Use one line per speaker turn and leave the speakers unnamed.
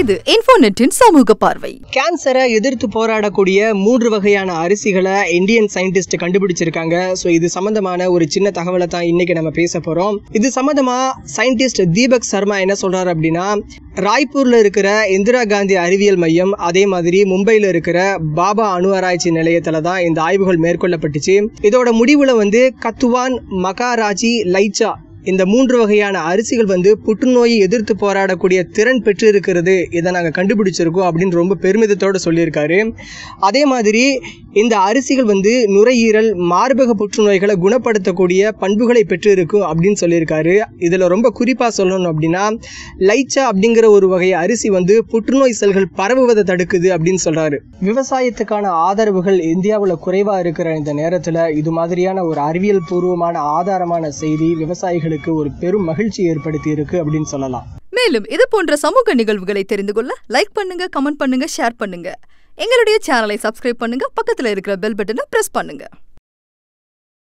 இது இன்ஃபோநெட்டின் சமூக பார்வை.
கேன்சரை எதிர்த்து போராடக்கூடிய மூன்று வகையான அரிசிகளை இந்தியன் சயின்டிஸ்ட் கண்டுபிடிச்சிருக்காங்க. ஸோ இது சம்பந்தமான ஒரு சின்ன தகவலை தான் இன்னைக்கு நம்ம பேச போறோம். இது சம்பந்தமா சயின்டிஸ்ட் தீபக் சர்மா என்ன சொல்றாரு அப்படின்னா ராய்ப்பூர்ல இருக்கிற இந்திரா காந்தி அறிவியல் மையம் அதே மாதிரி மும்பையில் இருக்கிற பாபா அணு ஆராய்ச்சி நிலையத்துல தான் இந்த ஆய்வுகள் மேற்கொள்ளப்பட்டுச்சு. இதோட முடிவுல வந்து கத்துவான் மகாராஜி லைச்சா இந்த மூன்று வகையான அரிசிகள் வந்து புற்றுநோயை எதிர்த்து போராடக்கூடிய திறன் பெற்று இருக்கிறது இதை நாங்கள் கண்டுபிடிச்சிருக்கோம் அப்படின்னு ரொம்ப பெருமிதத்தோடு சொல்லியிருக்காரு. அதே மாதிரி இந்த அரிசிகள் வந்து நுரையீரல் மார்பக புற்றுநோய்களை குணப்படுத்தக்கூடிய பண்புகளை பெற்று இருக்கும் அப்படின்னு சொல்லியிருக்காரு. இதில் ரொம்ப குறிப்பாக சொல்லணும் அப்படின்னா லைச்சா அப்படிங்கிற ஒரு வகை அரிசி வந்து புற்றுநோய் செல்கள் பரவுவதை தடுக்குது அப்படின்னு சொல்கிறாரு விவசாயத்துக்கான ஆதரவுகள் இந்தியாவில் குறைவாக இருக்கிற இந்த நேரத்தில் இது மாதிரியான ஒரு அறிவியல் பூர்வமான ஆதாரமான செய்தி விவசாயிகள் மக்களுக்கு ஒரு பெரும் மகிழ்ச்சி ஏற்படுத்தி இருக்கு அப்படின்னு சொல்லலாம்.
மேலும் இது போன்ற சமூக நிகழ்வுகளை தெரிந்து கொள்ள லைக் பண்ணுங்க கமெண்ட் பண்ணுங்க ஷேர் பண்ணுங்க. எங்களுடைய சேனலை சப்ஸ்கிரைப் பண்ணுங்க பக்கத்துல இருக்கிற பெல் பட்டனை பிரஸ் பண்ணுங்க.